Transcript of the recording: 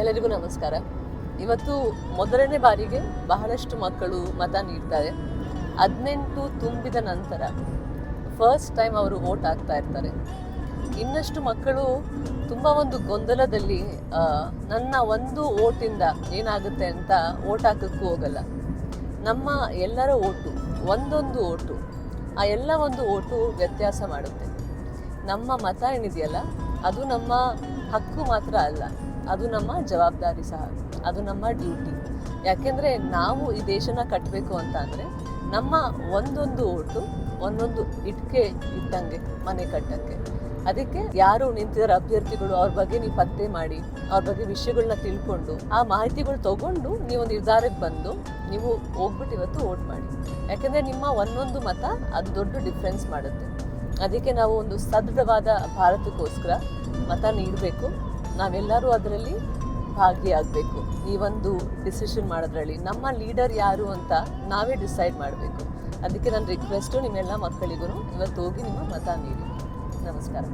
ಎಲ್ಲರಿಗೂ ನಮಸ್ಕಾರ. ಇವತ್ತು ಮೊದಲನೇ ಬಾರಿಗೆ ಬಹಳಷ್ಟು ಮಕ್ಕಳು ಮತ ನೀಡ್ತಾರೆ. ಹದಿನೆಂಟು ತುಂಬಿದ ನಂತರ ಫಸ್ಟ್ ಟೈಮ್ ಅವರು ವೋಟ್ ಆಗ್ತಾ ಇರ್ತಾರೆ. ಇನ್ನಷ್ಟು ಮಕ್ಕಳು ತುಂಬ ಒಂದು ಗೊಂದಲದಲ್ಲಿ ನನ್ನ ಒಂದು ಓಟಿಂದ ಏನಾಗುತ್ತೆ ಅಂತ ಓಟ್ ಹಾಕೋಕ್ಕೂ ಹೋಗಲ್ಲ. ನಮ್ಮ ಎಲ್ಲರ ಓಟು ಒಂದೊಂದು ಓಟು ಆ ಎಲ್ಲ ಒಂದು ಓಟು ವ್ಯತ್ಯಾಸ ಮಾಡುತ್ತೆ. ನಮ್ಮ ಮತ ಏನಿದೆಯಲ್ಲ, ಅದು ನಮ್ಮ ಹಕ್ಕು ಮಾತ್ರ ಅಲ್ಲ. ಅದು ನಮ್ಮ ಜವಾಬ್ದಾರಿ ಸಹ. ಅದು ನಮ್ಮ ಡ್ಯೂಟಿ ಯಾಕೆಂದರೆ ನಾವು ಈ ದೇಶನ ಕಟ್ಟಬೇಕು ಅಂತ ಅಂದರೆ ನಮ್ಮ ಒಂದೊಂದು ಓಟು, ಒಂದೊಂದು ಇಟ್ಕೆ ಇದ್ದಂಗೆ ಮನೆ ಕಟ್ಟಕ್ಕೆ ಅದಕ್ಕೆ ಯಾರು ನಿಂತಿದ್ದಾರೆ ಅಭ್ಯರ್ಥಿಗಳು ಅವ್ರ ಬಗ್ಗೆ ನೀವು ಪತ್ತೆ ಮಾಡಿ, ಅವ್ರ ಬಗ್ಗೆ ವಿಷಯಗಳನ್ನ ತಿಳ್ಕೊಂಡು, ಆ ಮಾಹಿತಿಗಳು ತಗೊಂಡು ನೀವು ನಿರ್ಧಾರಕ್ಕೆ ಬಂದು ನೀವು ಹೋಗ್ಬಿಟ್ಟು ಇವತ್ತು ವೋಟ್ ಮಾಡಿ. ಯಾಕೆಂದರೆ ನಿಮ್ಮ ಒಂದೊಂದು ಮತ ಅದು ದೊಡ್ಡ ಡಿಫ್ರೆನ್ಸ್ ಮಾಡುತ್ತೆ. ಅದಕ್ಕೆ ನಾವು ಒಂದು ಸದೃಢವಾದ ಭಾರತಕ್ಕೋಸ್ಕರ ಮತ ನೀಡಬೇಕು. ನಾವೆಲ್ಲರೂ ಅದರಲ್ಲಿ ಭಾಗಿಯಾಗಬೇಕು. ಈ ಒಂದು ಡಿಸಿಷನ್ ಮಾಡೋದ್ರಲ್ಲಿ ನಮ್ಮ ಲೀಡರ್ ಯಾರು ಅಂತ ನಾವೇ ಡಿಸೈಡ್ ಮಾಡಬೇಕು. ಅದಕ್ಕೆ ನನ್ನ ರಿಕ್ವೆಸ್ಟು ನಿಮ್ಮೆಲ್ಲ ಮಕ್ಕಳಿಗೂ ಇವತ್ತು ಹೋಗಿ ನಿಮ್ಮ ಮತ ನೀಡಿ. ನಮಸ್ಕಾರ.